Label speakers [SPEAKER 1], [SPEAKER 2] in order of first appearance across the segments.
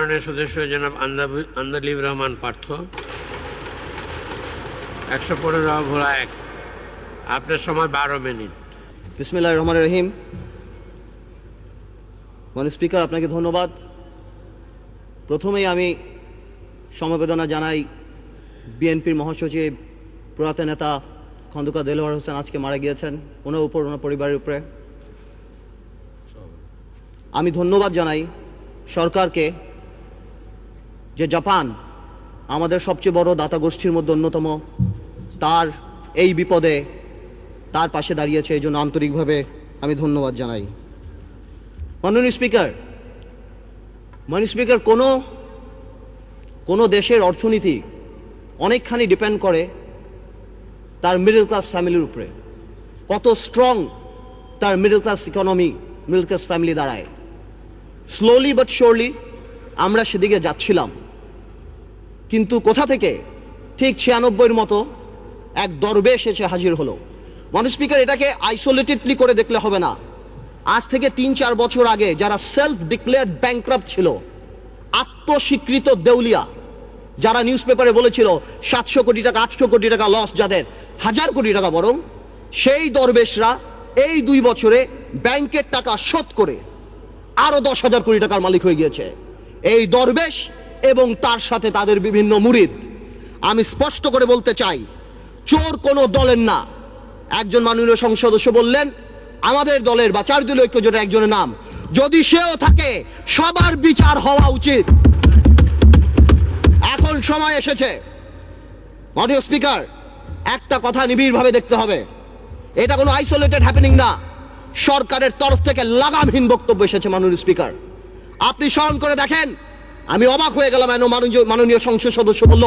[SPEAKER 1] মাননীয় সদস্য জনাব আন্দালিব রহমান পার্থ। একশো পনেরো ভোলা এক। আপনার সময় বারো মিনিট।
[SPEAKER 2] বিসমিল্লাহ রহমান রহিম। মানে স্পিকার, আপনাকে ধন্যবাদ। প্রথমেই আমি সমবেদনা জানাই বিএনপির মহাসচিব, প্রয়াত নেতা খন্দকার দেলোয়ার হোসেন আজকে মারা গিয়েছেন, ওনার উপর, ওনার পরিবারের উপরে। আমি ধন্যবাদ জানাই সরকারকে যে জাপান আমাদের সবচেয়ে বড় দাতা গোষ্ঠীর মধ্যে অন্যতম, তার এই বিপদে তার পাশে দাঁড়িয়েছে এই জন্য আন্তরিকভাবে আমি ধন্যবাদ জানাই। মাননীয় স্পিকার মাননীয় স্পিকার, কোনো কোনো দেশের অর্থনীতি অনেকখানি ডিপেন্ড করে তার মিডল ক্লাস ফ্যামিলির উপরে। কত স্ট্রং তার middle class economy, middle class family দাঁড়ায়। স্লোলি বাট শিওরলি আমরা সেদিকে যাচ্ছিলাম। কিন্তু কোথা থেকে? ঠিক ছিয়ানব্বইয়ের মতো এক দরবেশ এসে হাজির হলো। মানুষ স্পিকার এটাকে আইসোলেটেডলি করে দেখলে হবে না। আজ থেকে তিন চার বছর আগে যারা সেলফ ডিক্লেয়ার্ড ব্যাংক্রাফট ছিল, আত্মস্বীকৃত দেউলিয়া, যারা নিউজ পেপারে বলেছিল সাতশো কোটি টাকা, আটশো কোটি টাকা লস যাদের, হাজার কোটি টাকা বরং, সেই দরবেশরা এই দুই বছরে ব্যাংকের টাকা শোধ করে আরও দশ হাজার কোটি টাকার মালিক হয়ে গিয়েছে। এই দরবেশ এবং তার সাথে তাদের বিভিন্ন মুরিদ। আমি স্পষ্ট করে বলতে চাই, চোর কোনো দলের না। একজন মাননীয় সংসদ সদস্য বললেন, আমাদের দলের বা চার দলীয় ঐক্যজোটের একজনের নাম। যদি সেও থাকে, সবার বিচার হওয়া উচিত। এখন সময় এসেছে। মাননীয় স্পিকার একটা কথা নিবিড়ভাবে দেখতে হবে। এটা কোনো আইসোলেটেড হ্যাপেনিং না। সরকারের তরফ থেকে লাগামহীন বক্তব্য এসেছে, মাননীয় স্পিকার আপনি স্মরণ করে দেখেন আমি অবাক হয়ে গেলাম, এন মাননীয় সংসদ সদস্য বলল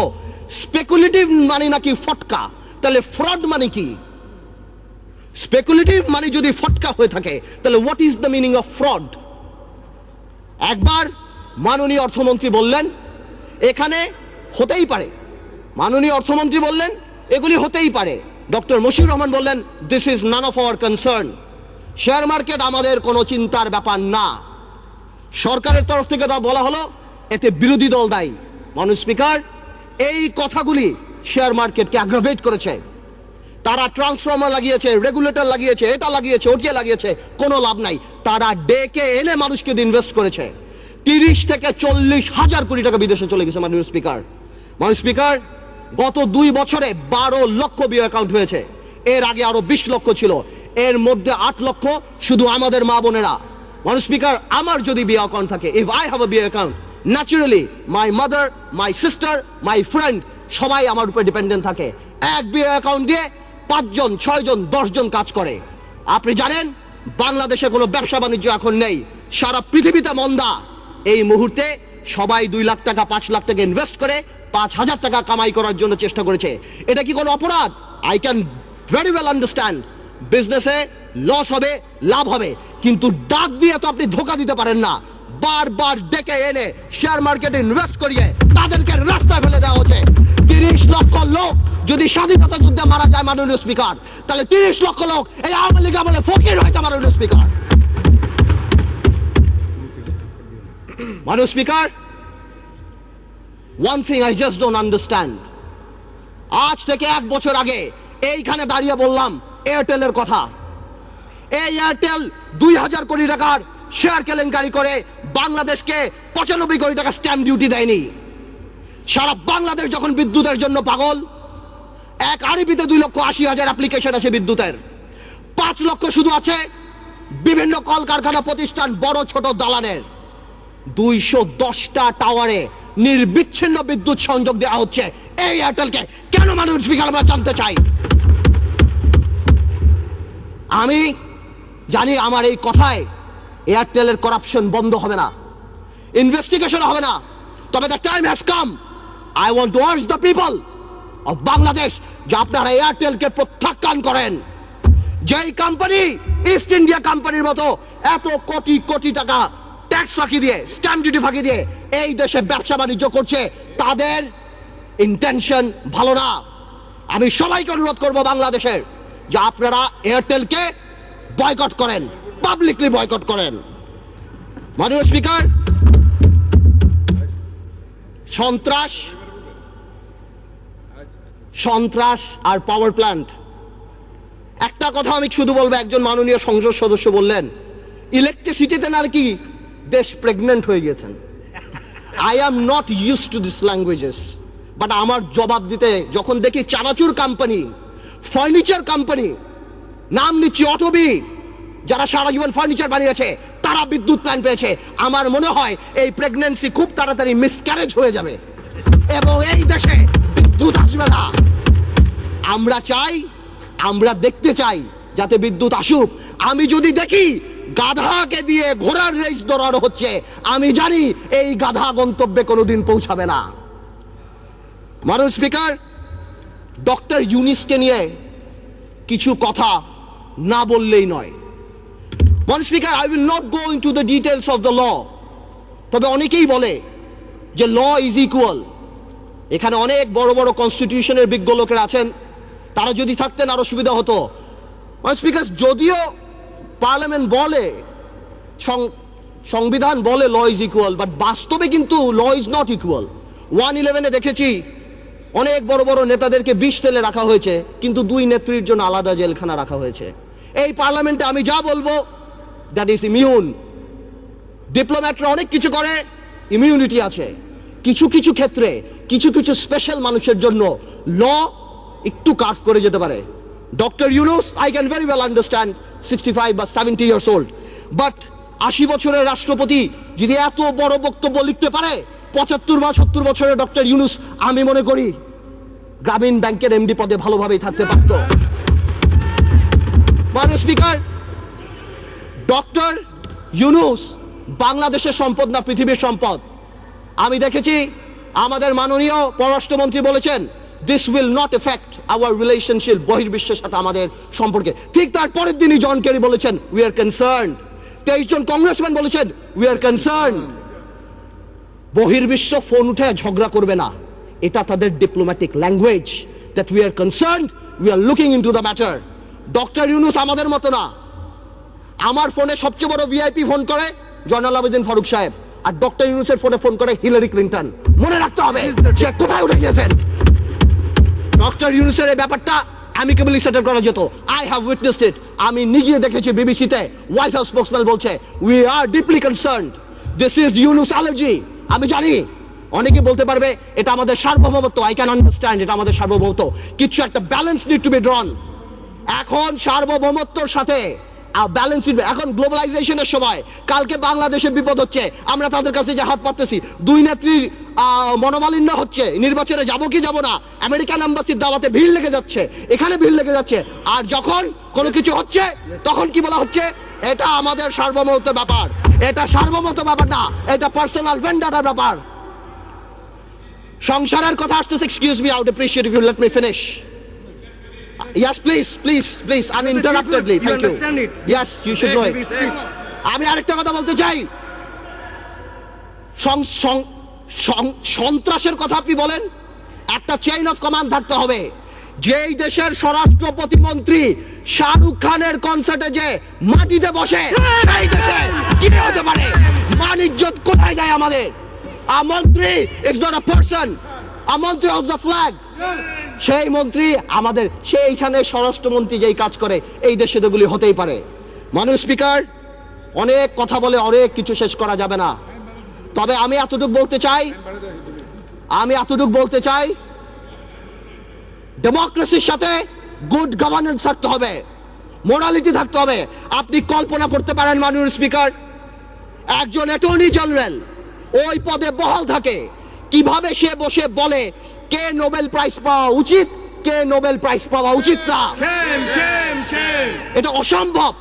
[SPEAKER 2] স্পেকুলেটিভ মানে নাকি ফটকা? তাহলে ফ্রড মানে কি? স্পেকুলেটিভ মানে যদি ফটকা হয়ে থাকে, তাহলে what is the meaning of fraud একবার মাননীয় অর্থমন্ত্রী বললেন, এখানে হতেই পারে। মাননীয় অর্থমন্ত্রী বললেন, এগুলি হতেই পারে। ডক্টর মশিউর রহমান বললেন this is none of our concern share market আমাদের কোনো চিন্তার ব্যাপার না। সরকারের তরফ থেকে তা বলা হলো এতে বিরোধী দল দায়ী। মানুষ স্পিকার, এই কথাগুলি শেয়ার মার্কেটকে অ্যাগ্রাভেট করেছে। তারা ট্রান্সফর্মার লাগিয়েছে রেগুলেটর লাগিয়েছে, এটা লাগিয়েছে, ওটিয়ে লাগিয়েছে, কোনো লাভ নাই। তারা ডেকে এনে মানুষকে ইনভেস্ট করেছে। তিরিশ থেকে চল্লিশ হাজার কোটি টাকা বিদেশে চলে গেছে মাননীয় স্পিকার। মাননীয় স্পিকার, গত দুই বছরে বারো লক্ষ বিও অ্যাকাউন্ট হয়েছে। এর আগে আরও বিশ লক্ষ ছিল। এর মধ্যে আট লক্ষ শুধু আমাদের মা বোনেরা। মানুষ স্পিকার, আমার যদি বিয়ে অ্যাকাউন্ট থাকে ইফ আই হ্যাভ এ বিয়ে account naturally my mother my sister my friend সবাই আমার উপরে ডিপেন্ডেন্ট থাকে। এক বিয়ে অ্যাকাউন্ট দিয়ে পাঁচজন, ছয়জন, দশজন কাজ করে। আপনি জানেন, বাংলাদেশে কোনো ব্যবসা বাণিজ্য এখন নেই। সারা পৃথিবীতে মন্দা। এই মুহূর্তে সবাই দুই লাখ টাকা, পাঁচ লাখ টাকা ইনভেস্ট করে পাঁচ হাজার টাকা কামাই করার জন্য চেষ্টা করেছে। এটা কি কোনো অপরাধ? I can very well understand বিজনেসে লস হবে, লাভ হবে। কিন্তু ডাক দিয়ে তো আপনি ধোকা দিতে পারেন না। বারবার ডেকে এনে শেয়ার মার্কেটে ইনভেস্ট করিয়ে তাদেরকে রাস্তায় ফেলে দেওয়া হচ্ছে। তিরিশ লক্ষ লোক যদি স্বাধীনতা যুদ্ধে মারা যায় মাননীয় স্পিকার তাহলে তিরিশ লক্ষ লোক এই আওয়ামী লীগ আমলে ফকির হয়েছে মাননীয় স্পিকার মাননীয় speaker one thing I just don't understand আজ থেকে এক বছর আগে এইখানে দাঁড়িয়ে বললাম এয়ারটেলের কথা। এই এয়ারটেল দুই হাজার কোটি টাকার শেয়ার কেলেঙ্কারি করে বাংলাদেশকে পঁচানব্বই কোটি টাকা স্ট্যাম্প ডিউটি দেয়নি। সারা বাংলাদেশ যখন বিদ্যুতের জন্য পাগল, এক আরবিতে দুই লক্ষ আশি হাজার অ্যাপ্লিকেশন আছে বিদ্যুতের। পাঁচ লক্ষ শুধু আছে বিভিন্ন কলকারখানা প্রতিষ্ঠান বড় ছোট দালানের। দুইশো দশটা টাওয়ারে নির্বিচ্ছিন্ন বিদ্যুৎ সংযোগ দেওয়া হচ্ছে এই এয়ারটেলকে কেন মানুষ বিকাল আমরা জানতে চাই। আমি জানি আমার এই কথায় এয়ারটেলের করাপশন বন্ধ হবে না। ইনভেস্টিগেশন হবে না। তবে the time has come I want to urge the people of Bangladesh যে আপনারা এয়ারটেলকে প্রত্যাখ্যান করেন। যেই কোম্পানি ইস্ট ইন্ডিয়া কোম্পানির মতো এত কোটি কোটি টাকা ট্যাক্স ফাঁকি দিয়ে স্ট্যাম্প ডিউটি ফাঁকি দিয়ে এই দেশে ব্যবসা বাণিজ্য করছে, তাদের ইন্টেনশন ভালো না। আমি সবাইকে অনুরোধ করব বাংলাদেশের যে আপনারা এয়ারটেলকে বয়কট করেন। পাবলিকলি বয়কট করেন। মাননীয় স্পিকার, সন্ত্রাস সন্ত্রাস আর পাওয়ার প্ল্যান্ট একটা কথা আমি শুধু বলব, একজন মাননীয় সংসদ সদস্য বললেন ইলেকট্রিসিটিতে নাকি দেশ প্রেগনেন্ট হয়ে গেছেন I am not use to this languages but আমার জবাব দিতে, যখন দেখি চানাচুর কোম্পানি ফার্নিচার কোম্পানি নাম নিচ্ছি অটোবি যারা সারা জীবন ফার্নিচার বানিয়েছে, তারা বিদ্যুৎ প্ল্যান পেয়েছে। আমার মনে হয় এই প্রেগনেন্সি খুব তাড়াতাড়ি মিসক্যারেজ হয়ে যাবে। এবং এই দেশে বিদ্যুৎ আসবে না। আমরা চাই, আমরা দেখতে চাই যাতে বিদ্যুৎ আসুক। আমি যদি দেখি গাধাকে দিয়ে ঘোড়ার রেস দৌড়ানো হচ্ছে, আমি জানি এই গাধা গন্তব্যে কোনোদিন পৌঁছাবে না। মানুষ স্পিকার ডক্টর ইউনিসকে নিয়ে কিছু কথা না বললেই নয়। মানুষ speaker I will not go into the details of the law তবে অনেকেই বলে যে ল ইজ ইকুয়াল এখানে অনেক বড় বড় কনস্টিটিউশনের বিজ্ঞ লোকেরা আছেন। তারা যদি থাকতেন আরও সুবিধা হতো। স্পিকার যদিও পার্লামেন্ট বলে সংবিধান বলে ল ইজ ইকুয়াল বাট বাস্তবে কিন্তু law is not equal one ইলেভেনে দেখেছি, অনেক বড় বড় নেতাদেরকে বিষ তেলে রাখা হয়েছে, কিন্তু দুই নেত্রীর জন্য আলাদা জেলখানা রাখা হয়েছে। এই পার্লামেন্টে আমি যা বলব দ্যাট ইজ ইমিউন ডিপ্লোম্যাটরা অনেক কিছু করে ইমিউনিটি আছে। কিছু কিছু ক্ষেত্রে, কিছু কিছু স্পেশাল মানুষের জন্য ল একটু কার্ভ করে যেতে পারে। Doctor Yunus I can very well understand sixty five বা সেভেন্টি ইয়ার্স ওল্ড বাট আশি বছরের রাষ্ট্রপতি যদি এত বড় বক্তব্য লিখতে পারে, পঁচাত্তর বা সত্তর বছরের ডক্টর ইউনুস আমি মনে করি গ্রামীণ ব্যাংকের এমডি পদে ভালোভাবেই থাকতে পারত। মানে স্পিকার ডক্টর ইউনুস, বাংলাদেশের সম্পদ না পৃথিবীর সম্পদ? আমি দেখেছি আমাদের মাননীয় পররাষ্ট্রমন্ত্রী বলেছেন this will not effect our relationship বহির্বিশ্বের সাথে আমাদের সম্পর্কে। ঠিক তার পরের দিনই জন কেরি বলেছেন উই আর কনসার্ন তেইশ জন কংগ্রেসম্যান বলেছেন উই আর কনসার্ন বহির্বিশ্ব ফোন উঠে ঝগড়া করবে না। এটা তাদের diplomatic language that we are concern we are looking into the matter doctor Yunus আমাদের মতো না। আমার ফোনে সবচেয়ে বড় ভিআইপি ফোন করে জয়নাল আবেদিন ফারুক সাহেব আর ডক্টর ইউনুসের ফোনে ফোন করে হিলারি ক্লিন্টন। মনে রাখতে হবে সে কোথায় উঠে গিয়েছেন? ডক্টর ইউনুসের এই ব্যাপারটা অ্যামিকেবলি সেটেল করা যেত। আই হ্যাভ উইটনেসড ইট আমি নিজে দেখেছি বিবিসিতে হোয়াইট হাউস স্পোক্সম্যান বলছে we are deeply concern this is Yunus allergy আমি জানি। অনেকে বলতে পারবে এটা আমাদের সার্বভৌমত্ব। আই ক্যান আন্ডারস্ট্যান্ড এটা আমাদের সার্বভৌমত্ব। কিছু একটা balance need to be drawn এখন সার্বভৌমত্বর সাথে ব্যালেন্স এখন গ্লোবালাইজেশনের সময়। কালকে বাংলাদেশের বিপদ হচ্ছে। আমরা তাদের কাছে যে হাত পাততেছি। দুই নেত্রীর মনোমালিন্য হচ্ছে। নির্বাচনে যাব কি যাব না। আমেরিকান এম্বাসির দাওয়াতে ভিড় লেগে যাচ্ছে। এখানে ভিড় লেগে যাচ্ছে। আর যখন কোনো কিছু হচ্ছে, তখন কি বলা হচ্ছে? এটা আমাদের সার্বভৌমত্ব ব্যাপার। এটা সার্বভৌমত্ব ব্যাপার না। এটা পার্সোনাল ভেন্ডারের ব্যাপার। সংসারের কথা আসতেছে। Excuse me out if you let me finish. Yes, please, please, please, uninterruptedly.
[SPEAKER 3] You
[SPEAKER 2] Thank you.
[SPEAKER 3] understand it?
[SPEAKER 2] Yes, you should know it. আমি আরেকটা কথা বলতে চাই সন্ত্রাসের কথা আপনি বলেন একটা চেইন অফ কমান্ড থাকতে হবে যেই দেশের স্বরাষ্ট্র প্রতিমন্ত্রী শাহরুখ খানের কনসার্টে যে মাটিতে বসে সেই দেশে কি হতে পারে মান ইজ্জত কোথায় যায় আমাদের আমন্ত্রী মন্ত্রী is not a person a মন্ত্রী অফ দ্য ফ্ল্যাগ সেই মন্ত্রী আমাদের সেইখানে স্বরাষ্ট্রমন্ত্রী যেই কাজ করে, এই দেশে তোগুলি হতেই পারে। মানুষ স্পিকার, অনেক কথা বলে অনেক কিছু শেষ করা যাবে না। তবে আমি এতটুকু বলতে চাই, আমি এতটুকু বলতে চাই, ডেমোক্রেসির সাথে গুড গভর্নেন্স থাকতে হবে মোরালিটি থাকতে হবে। আপনি কল্পনা করতে পারেন, মাননীয় স্পিকার, একজন অ্যাটর্নি জেনারেল ওই পদে বহাল থাকে। কীভাবে সে বসে বলে কে নোবেল প্রাইজ পাওয়া উচিত কে নোবেল প্রাইজ পাওয়া উচিত না. এটা অসম্ভব।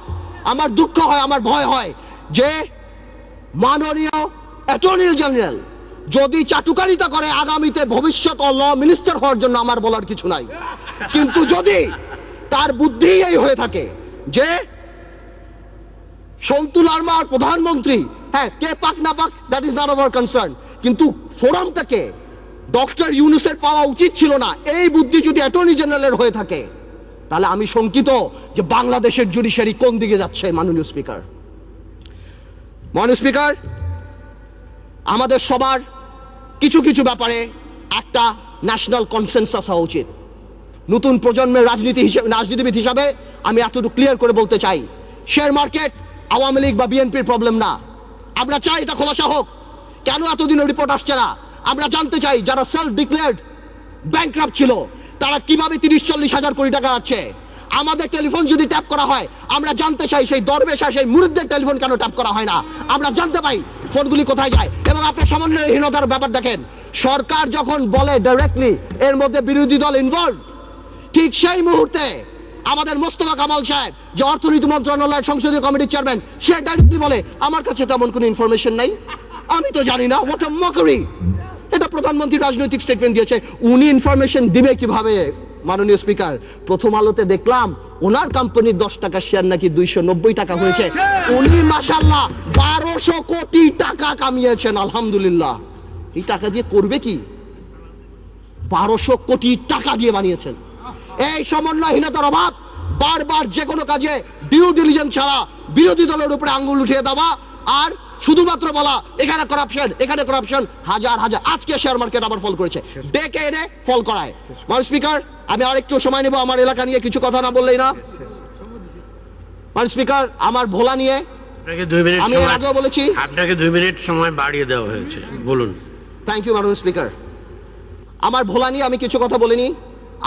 [SPEAKER 2] আমার দুঃখ হয় আমার ভয় হয় যে মাননীয় অ্যাটর্নি জেনারেল যদি চাটুকারিতা করে আগামীতে ভবিষ্যৎ ল মিনিস্টার হওয়ার জন্য আমার বলার কিছু নাই। কিন্তু যদি তার বুদ্ধি এই হয়ে থাকে যে সন্তু লার্মার প্রধানমন্ত্রী হ্যাঁ কে পাক না পাক that is not our concern কিন্তু ফোরামটাকে ডক্টর ইউনুসের পাওয়া উচিত ছিল না। এই বুদ্ধি যদি অ্যাটর্নি জেনারেলের হয়ে থাকে, তাহলে আমি শঙ্কিত যে বাংলাদেশের জুডিশিয়ারি কোন দিকে যাচ্ছে, মাননীয় স্পিকার। মাননীয় স্পিকার, আমাদের সবার কিছু কিছু ব্যাপারে একটা ন্যাশনাল কনসেনসাস হওয়া উচিত। নতুন প্রজন্মের রাজনীতি হিসেবে, রাজনীতিবিদ হিসাবে আমি এতটুকু ক্লিয়ার করে বলতে চাই শেয়ার মার্কেট আওয়ামী লীগ বা বিএনপির প্রবলেম না। আমরা চাই এটা খোলাসা হোক। কেন এতদিনের রিপোর্ট আসছে না? আমরা জানতে চাই যারা সেলফ ডিক্লেয়ার্ড ব্যাংক্রাফট ছিল, তারা কীভাবে তিরিশ, চল্লিশ হাজার কোটি টাকা আছে? আমাদের টেলিফোন যদি ট্যাপ করা হয়, আমরা জানতে চাই সেই দরবেশা সেই মুরিদদের টেলিফোন কেন ট্যাপ করা হয় না? আমরা জানতে পাই ফোনগুলি কোথায় যায়। এবং আপনার সমন্বয়হীনতার ব্যাপার দেখেন, সরকার যখন বলে ডাইরেক্টলি এর মধ্যে বিরোধী দল ইনভলভ ঠিক সেই মুহূর্তে আমাদের মোস্তফা কামাল সাহেব, যে অর্থনীতি মন্ত্রণালয়ের সংসদীয় কমিটির চেয়ারম্যান সে ডাইরেক্টলি বলে, আমার কাছে তেমন কোনো ইনফরমেশন নাই। আমি তো জানি না হোয়াট আ মকরি প্রধানমন্ত্রী রাজনৈতিক স্টেটমেন্ট দিয়েছে। উনি ইনফরমেশন দিবে কীভাবে, মাননীয় স্পিকার প্রথম আলোতে দেখলাম, ওনার কোম্পানির দশ টাকা শেয়ার নাকি দুইশো নব্বই টাকা হয়েছে। উনি মাসাল্লাহ বারোশো কোটি টাকা কামিয়েছেন, আলহামদুলিল্লাহ। এই টাকা দিয়ে করবে কি? বারোশো কোটি টাকা দিয়ে বানিয়েছেন। এই সমন্বয়হীনতার অভাব, বারবার যে কোনো কাজে ডিউ ডিলিজেন্স ছাড়া বিরোধী দলের উপরে আঙ্গুল উঠিয়ে দেওয়া আর শুধুমাত্র বলা এখানে করাপশন এখানে করাপশন হাজার হাজার। আজকে শেয়ার মার্কেট আবার ফল করেছে। ডেকে এনে ফল করায়। মানে স্পিকার আমি আরেকটু সময় নেব আমার এলাকা নিয়ে কিছু কথা না বললেই না। মানে স্পিকার আমার ভোলা নিয়ে আমি আগেও বলেছি।
[SPEAKER 1] আপনাকে দুই মিনিট সময় বাড়িয়ে দেওয়া হয়েছে। বলুন।
[SPEAKER 2] থ্যাংক ইউ মাননীয় স্পিকার আমার ভোলা নিয়ে আমি কিছু কথা বলিনি।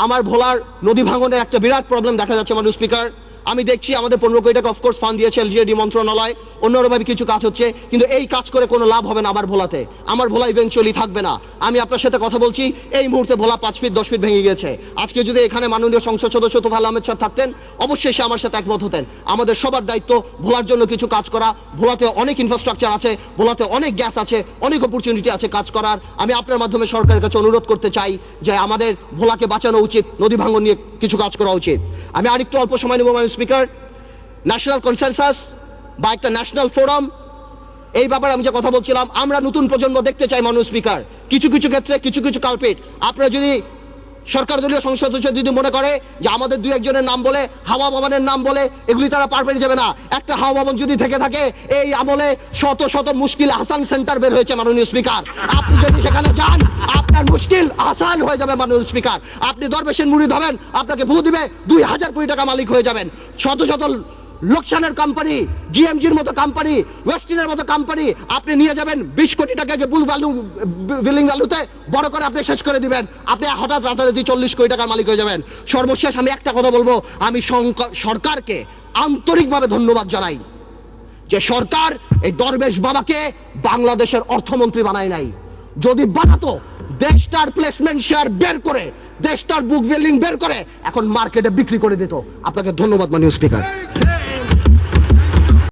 [SPEAKER 2] আমার ভোলার নদী ভাঙনের একটা বিরাট প্রবলেম দেখা যাচ্ছে মাননীয় স্পিকার আমি দেখছি আমাদের পনেরো কোটি টাকা অফকোর্স ফান্ড দিয়েছে এলজিএডি মন্ত্রণালয়। অন্যভাবে কিছু কাজ হচ্ছে, কিন্তু এই কাজ করে কোনো লাভ হবে না আমার ভোলাতে। আমার ভোলা ইভেনচুয়ালি থাকবে না। আমি আপনার সাথে কথা বলছি, এই মুহূর্তে ভোলা পাঁচ ফিট দশ ফিট ভেঙে গেছে আজকে যদি এখানে মাননীয় সংসদ সদস্য তোফাল আহমেদ সাহেব থাকতেন, অবশ্যই সে আমার সাথে একমত হতেন। আমাদের সবার দায়িত্ব ভোলার জন্য কিছু কাজ করা। ভোলাতে অনেক ইনফ্রাস্ট্রাকচার আছে, ভোলাতে অনেক গ্যাস আছে, অনেক অপরচুনিটি আছে কাজ করার। আমি আপনার মাধ্যমে সরকারের কাছে অনুরোধ করতে চাই যে আমাদের ভোলাকে বাঁচানো উচিত, নদী ভাঙন নিয়ে কিছু কাজ করা উচিত। আমি আরেকটু অল্প সময় নেব মানে স্পিকার ন্যাশনাল কনসেনসাস বা একটা ন্যাশনাল ফোরাম এই ব্যাপারে আমি যে কথা বলছিলাম, আমরা নতুন প্রজন্ম দেখতে চাই মানুষ স্পিকার কিছু কিছু ক্ষেত্রে, কিছু কিছু কালপেট আপনারা যদি সরকার দলীয় সংসদ সদস্য যদি মনে করে যে আমাদের দুই একজনের নাম বলে, হাওয়া ভবনের নাম বলে, এগুলি তারা পার পেয়ে যাবে না। একটা হাওয়া ভবন যদি থেকে থাকে, এই আমলে শত শত মুশকিল আসান সেন্টার বের হয়েছে মাননীয় স্পিকার। আপনি যদি সেখানে যান, আপনার মুশকিল আসান হয়ে যাবে মাননীয় স্পিকার। আপনি দরবেশের মুড়ি ধরেন আপনাকে ভূ দিবে, দুই হাজার কোটি টাকা মালিক হয়ে যাবেন। শত শত লোকসানের কোম্পানি জিএমজির মতো কোম্পানি ওয়েস্টিনের মতো কোম্পানি আপনি নিয়ে যাবেন বিশ কোটি টাকাকে বুল ভ্যালু বিলিং ভ্যালুতে বড় করে আপনি শেষ করে দিবেন। আপনি হঠাৎ রাতারাতি চল্লিশ কোটি টাকার মালিক হয়ে যাবেন। সর্বশেষ আমি একটা কথা বলব, আমি সরকারকে আন্তরিকভাবে ধন্যবাদ জানাই যে সরকার এই দরবেশ বাবাকে বাংলাদেশের অর্থমন্ত্রী বানায় নাই। যদি বানাতো, দেশটার প্লেসমেন্ট শেয়ার বের করে, দেশটার বুক বিল্ডিং বের করে, এখন মার্কেটে বিক্রি করে দিত। আপনাকে ধন্যবাদ, মাননীয় স্পিকার